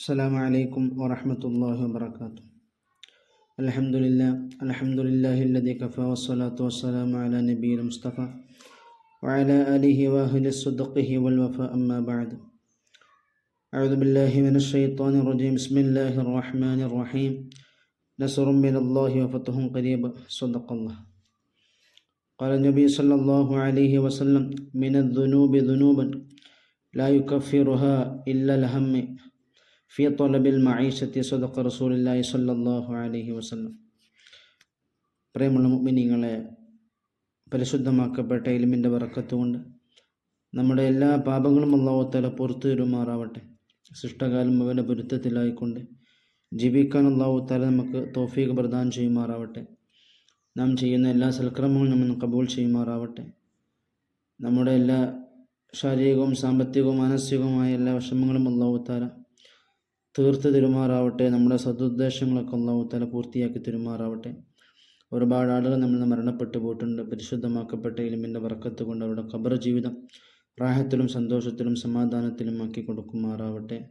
السلام عليكم ورحمة الله وبركاته. الحمد لله الحمد لله الذي كفى والصلاة والسلام على نبي المصطفى وعلى آله وأهل صدقه والوفاء. أما بعد أعوذ بالله من الشيطان الرجيم. بسم الله الرحمن الرحيم. نصر من الله وفتح قريب. صدق الله. قال النبي صلى الله عليه وسلم من الذنوب ذنوبا لا يكفرها إلا الهم. ഫി തൊലബിൽ رسول സ്വതക്ക صلى الله അലൈഹി വസല്ലം. പ്രേമുള്ള മുഅ്മിനീങ്ങളെ പരിശുദ്ധമാക്കപ്പെട്ട ഇലിമിന്റെ വറക്കത്തുകൊണ്ട് നമ്മുടെ എല്ലാ പാപങ്ങളും അള്ളാഹുത്തല പുറത്തു തരുമാറാവട്ടെ. സൃഷ്ടകാലം അവന്റെ പൊരുത്തത്തിലായിക്കൊണ്ട് ജീവിക്കാൻ അള്ളാഹുത്തല നമുക്ക് തോഫീക്ക് പ്രദാനം ചെയ്യുമാറാവട്ടെ. നാം ചെയ്യുന്ന എല്ലാ സൽക്രമങ്ങളും നമ്മൾ കബൂൾ ചെയ്യുമാറാവട്ടെ. നമ്മുടെ എല്ലാ ശാരീരികവും സാമ്പത്തികവും മാനസികവുമായ എല്ലാ വിഷമങ്ങളും അള്ളാഹുത്താല തീർത്ത് തെരുമാറാവട്ടെ. നമ്മുടെ സതുദ്ദേശങ്ങളൊക്കെ അള്ളാഹു തല പൂർത്തിയാക്കി തെരുമാറാവട്ടെ. ഒരുപാട് ആളുകൾ നമ്മൾ മരണപ്പെട്ടു പോയിട്ടുണ്ട്. പരിശുദ്ധമാക്കപ്പെട്ട ഇലിമിന്റെ വറക്കത്ത് കൊണ്ട് അവരുടെ ഖബർ ജീവിതം പ്രായത്തിലും സന്തോഷത്തിലും സമാധാനത്തിലും ആക്കി കൊടുക്കുമാറാവട്ടെ.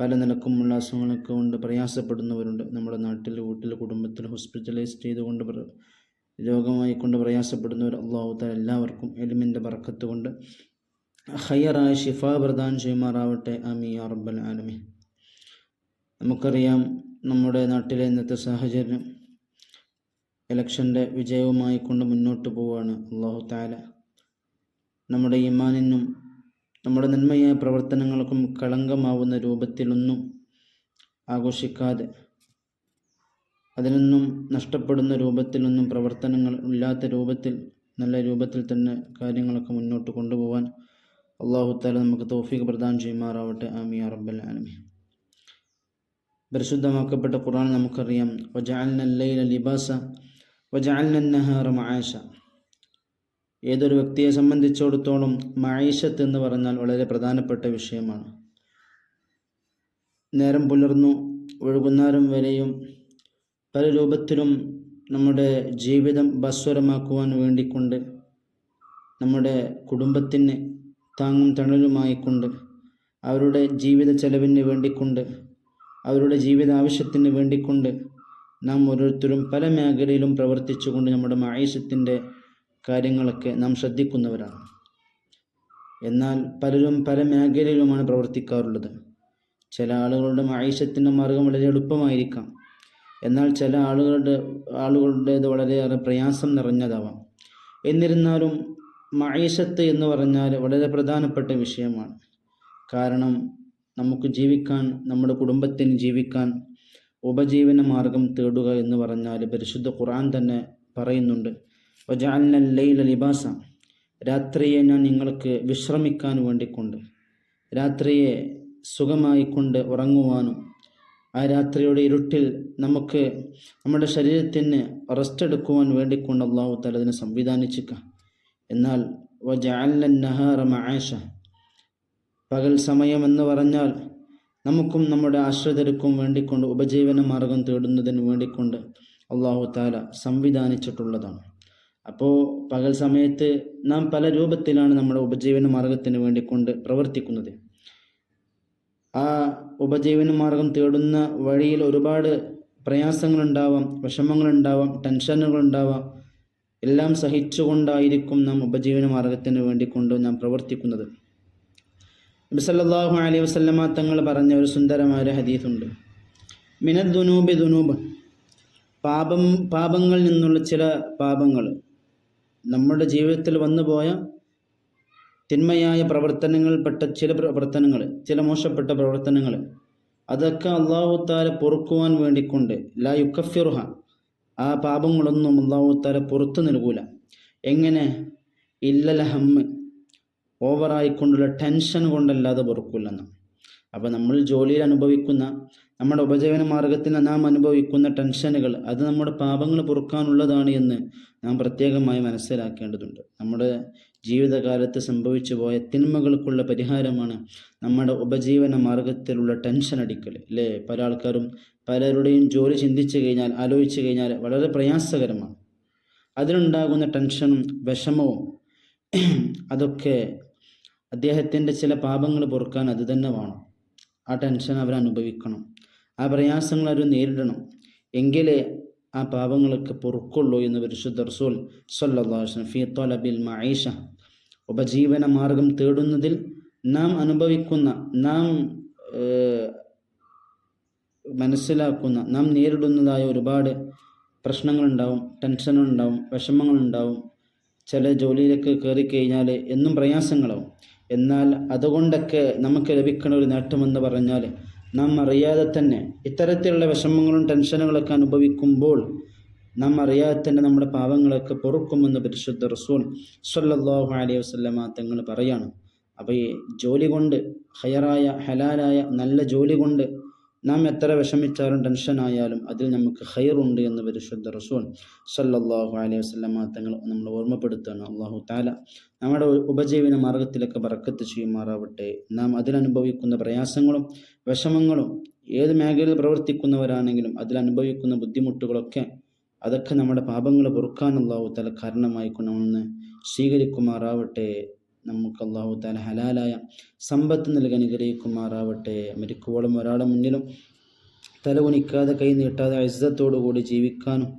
പല നിലക്കുമുള്ള അസുഖങ്ങളൊക്കെ കൊണ്ട് പ്രയാസപ്പെടുന്നവരുണ്ട്. നമ്മുടെ നാട്ടിൽ വീട്ടിൽ കുടുംബത്തിൽ ഹോസ്പിറ്റലൈസ് ചെയ്തുകൊണ്ട് രോഗമായി കൊണ്ട് പ്രയാസപ്പെടുന്നവർ അള്ളാഹുത്ത എല്ലാവർക്കും എലിമിന്റെ വറക്കത്ത് കൊണ്ട് ഹയ്യറായ ഷിഫ പ്രദാനം ചെയ്യുമാറാവട്ടെ. അമി അറബൽ ആലമി നമുക്കറിയാം നമ്മുടെ നാട്ടിലെ ഇന്നത്തെ സാഹചര്യം ഇലക്ഷന്റെ വിജയവുമായി കൊണ്ട് മുന്നോട്ട് പോവുകയാണ് അള്ളാഹു താല നമ്മുടെ ഇമാനിനും നമ്മുടെ നന്മയായ പ്രവർത്തനങ്ങൾക്കും കളങ്കമാവുന്ന രൂപത്തിലൊന്നും ആഘോഷിക്കാതെ അതിനൊന്നും നഷ്ടപ്പെടുന്ന രൂപത്തിലൊന്നും പ്രവർത്തനങ്ങൾ ഇല്ലാത്ത രൂപത്തിൽ നല്ല രൂപത്തിൽ തന്നെ കാര്യങ്ങളൊക്കെ മുന്നോട്ട് കൊണ്ടുപോകാൻ അള്ളാഹു താല നമുക്ക് തോഫീക്ക് പ്രദാനം ചെയ്യുമാറാവട്ടെ. ആമി റബ്ബൽ ആലമി പരിശുദ്ധമാക്കപ്പെട്ട ഖുർആൻ നമുക്കറിയാം. വജാൽനല്ലൈല ലിബാസ വജാൽനന്നഹാറ മആശ ഏതൊരു വ്യക്തിയെ സംബന്ധിച്ചിടത്തോളം മായിഷത്ത് എന്ന് പറഞ്ഞാൽ വളരെ പ്രധാനപ്പെട്ട വിഷയമാണ്. നേരം പുലർന്നു ഒഴുകുന്നേരം വരെയും പല രൂപത്തിലും നമ്മുടെ ജീവിതം ഭസ്വരമാക്കുവാൻ വേണ്ടിക്കൊണ്ട് നമ്മുടെ കുടുംബത്തിന് താങ്ങും തണലുമായിക്കൊണ്ട് അവരുടെ ജീവിത ചെലവിന് വേണ്ടിക്കൊണ്ട് അവരുടെ ജീവിത ആവശ്യത്തിന് വേണ്ടിക്കൊണ്ട് നാം ഓരോരുത്തരും പല മേഖലയിലും പ്രവർത്തിച്ചുകൊണ്ട് നമ്മുടെ മായുഷ്യത്തിന്റെ കാര്യങ്ങളൊക്കെ നാം ശ്രദ്ധിക്കുന്നവരാണ്. എന്നാൽ പലരും പല മേഖലയിലുമാണ് പ്രവർത്തിക്കാറുള്ളത്. ചില ആളുകളുടെ മായുഷ്യത്തിന്റെ മാർഗം വളരെ എളുപ്പമായിരിക്കാം. എന്നാൽ ചില ആളുകളുടെ ആളുകളുടേത് വളരെയേറെ പ്രയാസം നിറഞ്ഞതാവാം. എന്നിരുന്നാലും മായീഷത്ത് എന്ന് പറഞ്ഞാൽ വളരെ പ്രധാനപ്പെട്ട വിഷയമാണ്. കാരണം നമുക്ക് ജീവിക്കാൻ നമ്മുടെ കുടുംബത്തിന് ജീവിക്കാൻ ഉപജീവന മാർഗം തേടുക എന്ന് പറഞ്ഞാൽ പരിശുദ്ധ ഖുർആൻ തന്നെ പറയുന്നുണ്ട്. ലൈല ലിബാസ. രാത്രിയെ ഞാൻ നിങ്ങൾക്ക് വിശ്രമിക്കാൻ വേണ്ടിക്കൊണ്ട് രാത്രിയെ സുഖമായിക്കൊണ്ട് ഉറങ്ങുവാനും ആ രാത്രിയുടെ ഇരുട്ടിൽ നമുക്ക് നമ്മുടെ ശരീരത്തിന് റെസ്റ്റ് എടുക്കുവാൻ വേണ്ടിക്കൊണ്ട് അള്ളാഹു തലതിനെ സംവിധാനിച്ചിക്കാം. എന്നാൽ വജാലൻ നഹാറ മആശ. പകൽ എന്ന് പറഞ്ഞാൽ നമുക്കും നമ്മുടെ ആശ്രിതർക്കും വേണ്ടിക്കൊണ്ട് ഉപജീവന മാർഗം തേടുന്നതിന് വേണ്ടിക്കൊണ്ട് അള്ളാഹു താല സംവിധാനിച്ചിട്ടുള്ളതാണ്. അപ്പോൾ പകൽ സമയത്ത് നാം പല രൂപത്തിലാണ് നമ്മുടെ ഉപജീവന മാർഗത്തിന് വേണ്ടിക്കൊണ്ട് പ്രവർത്തിക്കുന്നത്. ആ ഉപജീവന മാർഗം തേടുന്ന വഴിയിൽ ഒരുപാട് പ്രയാസങ്ങളുണ്ടാവാം വിഷമങ്ങളുണ്ടാവാം ടെൻഷനുകളുണ്ടാവാം. എല്ലാം സഹിച്ചുകൊണ്ടായിരിക്കും നാം ഉപജീവന മാർഗത്തിന് വേണ്ടിക്കൊണ്ട് നാം പ്രവർത്തിക്കുന്നത്. നബിസല്ലാഹു അലൈഹി വസ്ലമ തങ്ങൾ പറഞ്ഞ ഒരു സുന്ദരമായ ഒരു ഹദീസുണ്ട്. മിനദ് ദുനൂബി ദുനൂബ് പാപം പാപങ്ങളിൽ നിന്നുള്ള ചില പാപങ്ങൾ. നമ്മുടെ ജീവിതത്തിൽ വന്നുപോയ തിന്മയായ പ്രവർത്തനങ്ങളിൽപ്പെട്ട ചില പ്രവർത്തനങ്ങൾ ചില മോശപ്പെട്ട പ്രവർത്തനങ്ങൾ. അതൊക്കെ അള്ളാഹു താല പൊറുക്കുവാൻ വേണ്ടിക്കൊണ്ട് ലാ യുക്കഫിറുഹ ആ പാപങ്ങളൊന്നും അള്ളാഹു താല പുറത്തു നൽകൂല. എങ്ങനെ? ഇല്ലല ഹമ്മ്. ഓവറായിക്കൊണ്ടുള്ള ടെൻഷൻ കൊണ്ടല്ലാതെ പൊറുക്കില്ലെന്ന് അപ്പോൾ നമ്മൾ ജോലിയിൽ അനുഭവിക്കുന്ന നമ്മുടെ ഉപജീവന മാർഗത്തിൽ നാം അനുഭവിക്കുന്ന ടെൻഷനുകൾ അത് നമ്മുടെ പാപങ്ങൾ പൊറുക്കാനുള്ളതാണ് എന്ന് നാം പ്രത്യേകമായി മനസ്സിലാക്കേണ്ടതുണ്ട്. നമ്മുടെ ജീവിതകാലത്ത് സംഭവിച്ചു പോയ തിന്മകൾക്കുള്ള പരിഹാരമാണ് നമ്മുടെ ഉപജീവന മാർഗത്തിലുള്ള ടെൻഷൻ അടിക്കൽ അല്ലേ? പല ആൾക്കാരും പലരുടെയും ജോലി ചിന്തിച്ചു കഴിഞ്ഞാൽ ആലോചിച്ചു കഴിഞ്ഞാൽ വളരെ പ്രയാസകരമാണ്. അതിനുണ്ടാകുന്ന ടെൻഷനും വിഷമവും അതൊക്കെ അദ്ദേഹത്തിന്റെ ചില പാപങ്ങൾ പൊറുക്കാൻ അത് തന്നെ വേണം. ആ ടെൻഷൻ അവർ അനുഭവിക്കണം. ആ പ്രയാസങ്ങൾ അവർ നേരിടണം. എങ്കിലേ ആ പാപങ്ങളൊക്കെ പൊറുക്കുള്ളൂ എന്ന് പരിശുദ്ധ റസൂൽ സല്ലാസ്ലം ഫി തൊലബിൽ മൈഷ ഉപജീവന മാർഗം തേടുന്നതിൽ നാം അനുഭവിക്കുന്ന നാം മനസ്സിലാക്കുന്ന നാം നേരിടുന്നതായ ഒരുപാട് പ്രശ്നങ്ങളുണ്ടാവും ടെൻഷനുണ്ടാവും വിഷമങ്ങളുണ്ടാവും. ചില ജോലിയിലേക്ക് കയറി കഴിഞ്ഞാൽ എന്നും പ്രയാസങ്ങളാവും. എന്നാൽ അതുകൊണ്ടൊക്കെ നമുക്ക് ലഭിക്കുന്ന ഒരു നേട്ടമെന്ന് പറഞ്ഞാൽ നാം അറിയാതെ തന്നെ ഇത്തരത്തിലുള്ള വിഷമങ്ങളും ടെൻഷനുകളൊക്കെ അനുഭവിക്കുമ്പോൾ നാം അറിയാതെ തന്നെ നമ്മുടെ പാവങ്ങളൊക്കെ പൊറുക്കുമെന്ന് പരിശുദ്ധ റസൂൽ സല്ലാഹു അലൈഹി വസ്ലമ തങ്ങൾ പറയാണ്. അപ്പോൾ ഈ ജോലി കൊണ്ട് ഹയറായ ഹലാലായ നല്ല ജോലി കൊണ്ട് നാം എത്ര വിഷമിച്ചാലും ടെൻഷനായാലും അതിൽ നമുക്ക് ഹൈറുണ്ട് എന്ന് പരിശുദ്ധ റസൂൽ സല്ലാഹു അലൈഹി വസ്ലമ തങ്ങൾ നമ്മൾ ഓർമ്മപ്പെടുത്തുകയാണ്. അള്ളാഹു താല നമ്മുടെ ഉപജീവന മാർഗത്തിലൊക്കെ പറക്കത്ത് ചെയ്യുമാറാവട്ടെ. നാം അതിലനുഭവിക്കുന്ന പ്രയാസങ്ങളും വിഷമങ്ങളും ഏത് മേഖലയിൽ പ്രവർത്തിക്കുന്നവരാണെങ്കിലും അതിലനുഭവിക്കുന്ന ബുദ്ധിമുട്ടുകളൊക്കെ അതൊക്കെ നമ്മുടെ പാപങ്ങൾ പൊറുക്കാൻ അള്ളാഹു താല കാരണമായി കൊണ്ടുവന്ന് സ്വീകരിക്കുമാറാവട്ടെ. നമുക്ക് അള്ളാഹു താല ഹലാലായ സമ്പത്ത് നൽകി അനുഗ്രഹിക്കുമാറാവട്ടെ മരിക്കുവോളം ഒരാളുടെ മുന്നിലും തലകുനിക്കാതെ കൈ നീട്ടാതെ അഴുതത്തോടുകൂടി ജീവിക്കാനും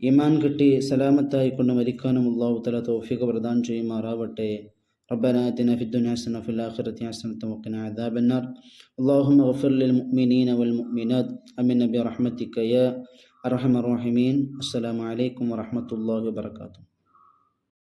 ഇമാൻ കിട്ടി സലാമത്തായി കൊണ്ട് മരിക്കാനും അള്ളാഹു തല തോഫിക പ്രദാനം ചെയ്യുമാറാവട്ടെ ربنا آتنا في الدنيا حسنة وفي الآخرة حسنة وقنا عذاب النار اللهم اغفر للمؤمنين والمؤمنات أمنا برحمتك يا أرحم الراحمين السلام عليكم ورحمة الله وبركاته